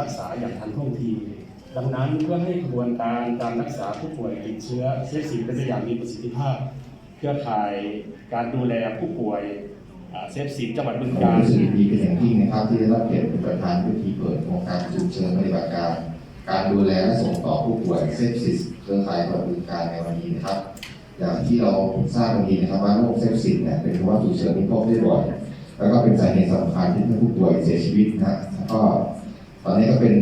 รักษาอย่างทันท่วงที ดังนั้นเพื่อให้กระบวนการการรักษาผู้ป่วยติดเชื้อเซฟซีเป็นอย่างมีประสิทธิภาพ เครือข่ายการดูแลผู้ป่วยเซฟซีจังหวัดบึงกาฬรู้สึกดีเป็นอย่างยิ่งนะครับที่ได้รับเกียรติเป็นประธานพิธีเปิดโครงการฉุกเฉินปฏิบัติการ การดูแลและส่งต่อผู้ป่วยเซปซิสเครือข่ายจังหวัดบึงกาฬในวันนี้นะครับ อย่างที่เราทราบกันดีนะครับว่าโรคเซปซิสเนี่ยเป็นภาวะฉุกเฉินที่พบได้บ่อย แล้วก็เป็นสาเหตุสำคัญที่ทำให้ผู้ป่วยเสียชีวิตนะฮะแล้วก็ ตอนนี้ก็เป็น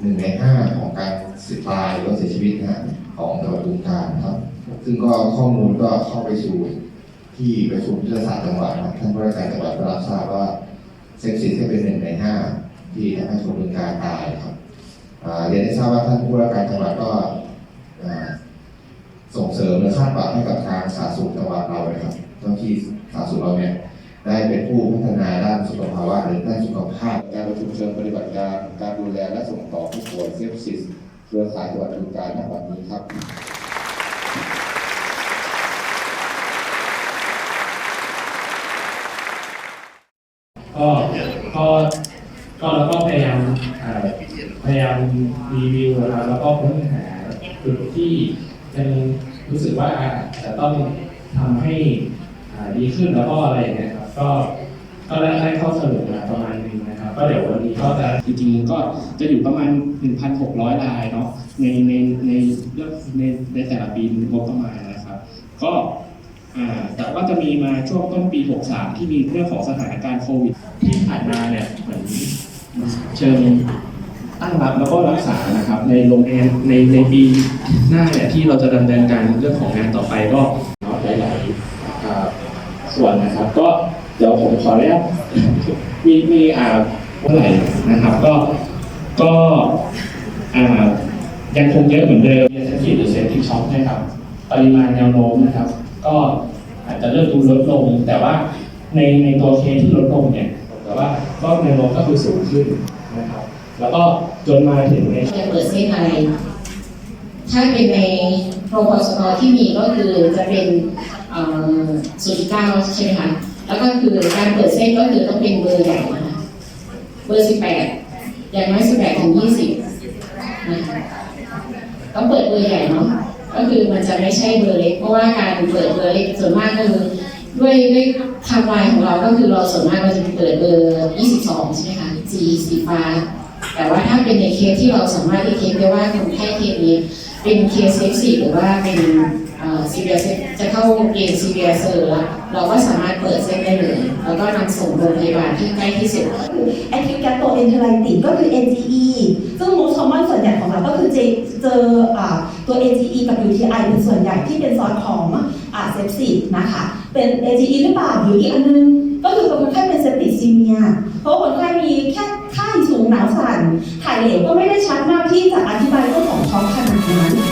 หนึ่งในห้าของการเสียตายหรือว่าเสียชีวิตนะฮะของจังหวัดบึงกาฬครับ ซึ่งก็ข้อมูลก็เข้าไปสู่ที่ประชุมยุทธศาสตร์จังหวัดนะท่านผู้ว่าการจังหวัดก็รับทราบว่าเซ็กซิสก็เป็นหนึ่งในห้าที่ทำให้คนบึงการตายครับเรียนให้ทราบว่าท่านผู้ว่าการจังหวัดก็ส่งเสริมและคาดหวังให้กับทางสา เชิงปฏิบัติการ การดูแลและส่งต่อผู้ป่วยเซปซิสเครือข่ายจังหวัดบึงกาฬณวันนี้ครับก็ก็ก็เราก็พยายามพยายามรีวิวนะครับแล้วก็ค้นหาจุดที่ยังรู้สึกว่าอาจะต้องทำให้อ่าดีขึ้นแล้วก็อะไรอย่างเงี้ยครับ ก็ก็ได้ได้ข้อสรุปมาประมาณ นึงนะครับก็เดี๋ยววันนี้ก็จะจริงๆก็จะอยู่ประมาณ 1,600 รายเนาะในในในเรื่องในในแต่ละปีงบประมาณนะครับ ก็แต่ว่าจะมีมาช่วงต้นปี 63 ที่มีเรื่องของสถานการณ์โควิด ที่ผ่านมาเนี่ยเหมือนเชิงตั้งรับแล้วก็รักษานะครับ ในโรงเรียนในในปีหน้าเนี่ยที่เราจะดำเนินการเรื่องของงานต่อไปก็หลายๆส่วนนะครับก็ ดี๋ยวผมขออนุญาตมีมีอ่าเท่าไหร่นะครับ ก็ก็อ่ายังคงเยอะเหมือนเดิมเซฟตี้หรือเซฟตี้ช็อปนะครับ ปริมาณแนวโน้มนะครับ ก็อาจจะเริ่มดูลดลง แต่ว่าในในตัวเคสที่ลดลงเนี่ยแต่ว่าก็แนวโน้มก็คือสูงขึ้นนะครับ แล้วก็จนมาถึงในจะเปิดเส้นอะไรถ้าเป็นในโปรโพสตที่มีก็คือจะเป็นศูนย์เก้าใช่ไหมคะ แล้วก็คือการเปิดเส้นก็คือต้องเป็นเบอร์ใหญ่นะคะเบอร์สิบแปดอย่างน้อยสิบแปดถึงยี่สิบต้องเปิดเบอร์ใหญ่เนาะก็คือมันจะไม่ใช่เบอร์เล็กเพราะว่าการเปิดเบอร์เล็กส่วนมากก็คือด้วยด้วยไทม์ไลน์ของเราก็คือเราส่วนมากเราจะเปิดเบอร์ 22 ใช่ไหมคะ G สีฟ้า แต่ว่าถ้าเป็นในเคสที่เราสามารถที่เทคได้ว่าคนไข้เคสนี้เป็นเคสเซฟซีหรือว่าเป็น ซีเรียจะเข้าเกณฑ์ซีเรียเซอร์เราก็สามารถเปิดเส้นได้เลย แล้วก็นำส่งโรงพยาบาลที่ใกล้ที่สุดแอคทิฟแกตโตเอนเทอไรติก็คือ NGE ซึ่งมูสคอมมอนส่วนใหญ่ของเราก็คือเจเจอตัว NGE กับ UTI เป็นส่วนใหญ่ที่เป็นซอสของอาเซปซินะคะ เป็น NGE หรือเปล่าหรืออีกอันนึงก็คือคนไข้เป็นเซปติซีเมีย เพราะคนไข้มีแค่ไข้สูงหนาวสั่นถ่ายเหลวก็ไม่ได้ชัดมากที่จะอธิบายว่าของช่องขนาดนั้น